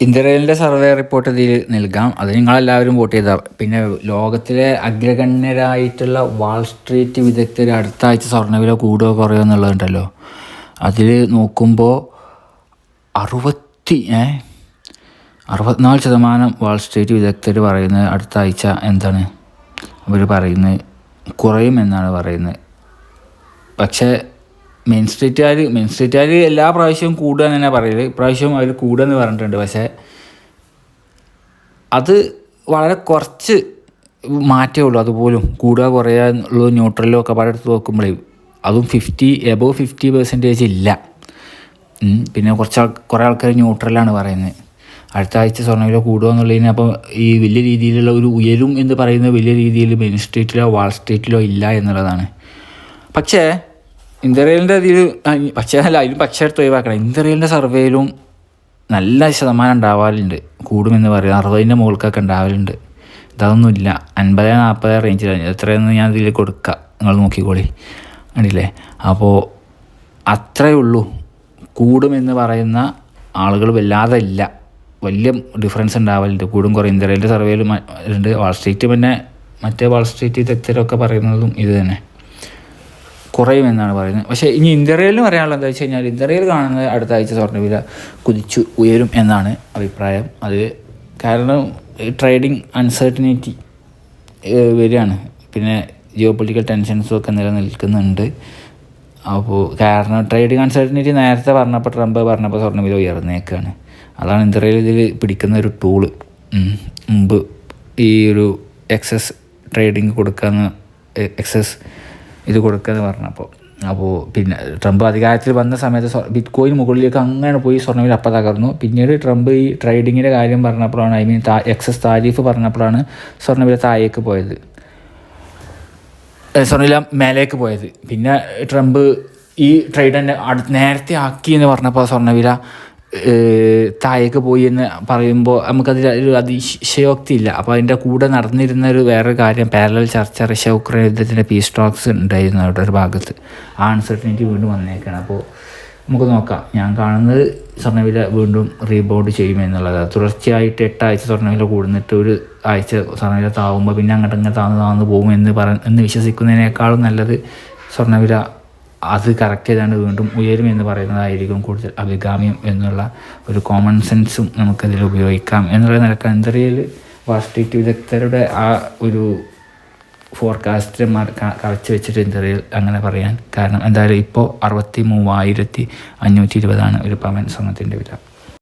ഇന്ത്യയിലെ survey report ഇതിൽ നൽകാം. അത് നിങ്ങളെല്ലാവരും വോട്ട് ചെയ്താൽ പിന്നെ ലോകത്തിലെ അഗ്രഗണ്യരായിട്ടുള്ള വാൾ സ്ട്രീറ്റ് വിദഗ്ധർ അടുത്ത ആഴ്ച സ്വർണവില കൂടുകയോ കുറയോ എന്നുള്ളതുണ്ടല്ലോ. അതിൽ നോക്കുമ്പോൾ അറുപത്തി ഏ? അറുപത്തിനാല് ശതമാനം വാൾ സ്ട്രീറ്റ് വിദഗ്ധർ പറയുന്നത് അടുത്ത ആഴ്ച എന്താണ്? അവർ പറയുന്നത് കുറയുമെന്നാണ് പറയുന്നത്. പക്ഷേ മെയിൻ സ്ട്രീറ്റുകാർ മെയിൻ സ്ട്രീറ്റുകാർ എല്ലാ പ്രാവശ്യവും കൂടുക എന്ന് തന്നെ പറയൽ. ഇപ്രാവശ്യം അവർ കൂടുക എന്ന് പറഞ്ഞിട്ടുണ്ട്. പക്ഷേ അത് വളരെ കുറച്ച് മാറ്റമേ ഉള്ളൂ. അതുപോലും കൂടുക കുറയുക ഉള്ളൂ ന്യൂട്രലോ ഒക്കെ പാടെടുത്ത് നോക്കുമ്പോഴേ അതും ഫിഫ്റ്റി എബോവ് ഫിഫ്റ്റി പെർസെന്റേജ് ഇല്ല. പിന്നെ കുറച്ച് ആൾ കുറേ ആൾക്കാർ ന്യൂട്രലാണ് പറയുന്നത്. അടുത്ത ആഴ്ച സ്വർണവില കൂടുക എന്നുള്ളതിന് അപ്പോൾ ഈ വലിയ രീതിയിലുള്ള ഒരു ഉയരും എന്ന് പറയുന്ന വലിയ രീതിയിൽ മെയിൻ സ്ട്രീറ്റിലോ വാൾ സ്ട്രീറ്റിലോ ഇല്ല എന്നുള്ളതാണ്. പക്ഷേ ഇന്ത്യയിലിന്റെ ഇതിൽ പക്ഷേ അല്ല അതിലും പക്ഷേ എടുത്ത് ഒഴിവാക്കണം. ഇന്ത്യറേലിന്റെ സർവേയിലും നല്ല ശതമാനം ഉണ്ടാവാറുണ്ട്. കൂടുമെന്ന് പറയും അറുപതിന്റെ മുകൾക്കൊക്കെ ഉണ്ടാവലുണ്ട്. ഇതൊന്നുമില്ല. അൻപത് നാൽപ്പത് റേഞ്ചിലാണ് എത്രയെന്ന് ഞാൻ ഇതിൽ കൊടുക്കാം. നിങ്ങൾ നോക്കിക്കോളി. കണ്ടില്ലേ? അപ്പോൾ അത്രയേ ഉള്ളൂ. കൂടുമെന്ന് പറയുന്ന ആളുകൾ വല്ലാതെ ഇല്ല വലിയ ഡിഫറൻസ് ഉണ്ടാവലുണ്ട്. കൂടും കുറേ ഇന്ത്യയിലെ സർവേയിൽ ഉണ്ട് വാൾ സ്ട്രീറ്റ് പിന്നെ മറ്റേ വാൾ സ്ട്രീറ്റ് വിദഗ്ധരൊക്കെ പറയുന്നതും ഇത് തന്നെ. കുറയുമെന്നാണ് പറയുന്നത്. പക്ഷേ ഇനി ഇന്ത്യയിൽ പറയാനുള്ളത് എന്താ വെച്ച് കഴിഞ്ഞാൽ ഇന്ത്യയിൽ കാണുന്നത് അടുത്ത ആഴ്ച സ്വർണവില കുതിച്ചു ഉയരും എന്നാണ് അഭിപ്രായം. അത് കാരണം ട്രേഡിങ് അൺസർട്ടനിറ്റി വരികയാണ്. പിന്നെ ജിയോ പൊളിറ്റിക്കൽ ടെൻഷൻസും ഒക്കെ നിലനിൽക്കുന്നുണ്ട്. അപ്പോൾ കാരണം ട്രേഡിങ് അൺസർട്ടനിറ്റി നേരത്തെ പറഞ്ഞപ്പോൾ ട്രംപ് പറഞ്ഞപ്പോൾ സ്വർണവില ഉയർന്നേക്കാണ്. അതാണ് ഇന്ത്യയിൽ ഇതിൽ പിടിക്കുന്ന ഒരു ടൂൾ മുമ്പ് ഈ ഒരു എക്സസ് ട്രേഡിങ് കൊടുക്കാമെന്ന് എക്സസ് ഇത് കൊടുക്കാന്ന് പറഞ്ഞപ്പോൾ അപ്പോൾ പിന്നെ ട്രംപ് അധികാരത്തിൽ വന്ന സമയത്ത് ബിറ്റ് കോയിൻ മുകളിലേക്ക് അങ്ങനെ പോയി സ്വർണവില അപ്പം തകർന്നു. പിന്നീട് ട്രംപ് ഈ ട്രേഡിങ്ങിന്റെ കാര്യം പറഞ്ഞപ്പോഴാണ് ഐ മീൻ താ എക്സസ് താരിഫ് പറഞ്ഞപ്പോഴാണ് സ്വർണവില താഴേക്ക് പോയത്. സ്വർണവില മേലേക്ക് പോയത്. പിന്നെ ട്രംപ് ഈ ട്രേഡ് തന്നെ നേരത്തെ ആക്കി എന്ന് പറഞ്ഞപ്പോൾ സ്വർണവില താഴേക്ക് പോയി എന്ന് പറയുമ്പോൾ നമുക്കതിൽ ഒരു അതിശയോക്തി ഇല്ല അപ്പോൾ അതിന്റെ കൂടെ നടന്നിരുന്ന ഒരു വേറെ കാര്യം പാരലൽ ചർച്ച റഷ്യ ഉക്രൈൻ യുദ്ധത്തിന്റെ പീസ് ടോക്സ് ഉണ്ടായിരുന്നു അവിടെ ഒരു ഭാഗത്ത്. ആ അൺസർട്ടനിറ്റി വീണ്ടും വന്നേക്കാണ്. അപ്പോൾ നമുക്ക് നോക്കാം. ഞാൻ കാണുന്നത് സ്വർണവില വീണ്ടും റീബൗണ്ട് ചെയ്യുമെന്നുള്ളതാണ് തുടർച്ചയായിട്ട് എട്ടാഴ്ച സ്വർണവില കൂടുന്നിട്ട് ഒരു ആഴ്ച സ്വർണവില താവുമ്പോൾ പിന്നെ അങ്ങോട്ട് ഇങ്ങനെ താന്ന് താന്ന് പോകും എന്ന് പറ എന്ന് വിശ്വസിക്കുന്നതിനേക്കാളും നല്ലത് സ്വർണവില അത് കറക്റ്റ് ചെയ്താണ്ട് വീണ്ടും ഉയരും എന്ന് പറയുന്നതായിരിക്കും കൂടുതൽ അഭികാമ്യം എന്നുള്ള ഒരു കോമൺ സെൻസും നമുക്കതിൽ ഉപയോഗിക്കാം. എന്നുള്ള നിലയ്ക്ക് അന്തരയിൽ വാസ്ട്രീറ്റ് വിദഗ്ധരുടെ ആ ഒരു ഫോർകാസ്റ്റ് കറച്ച് വെച്ചിട്ട് എന്തറിയൽ അങ്ങനെ പറയാൻ കാരണം എന്തായാലും ഇപ്പോൾ അറുപത്തി മൂവായിരത്തി അഞ്ഞൂറ്റി ഇരുപതാണ് ഒരു പവൻ സ്വർണത്തിന്റെ വില.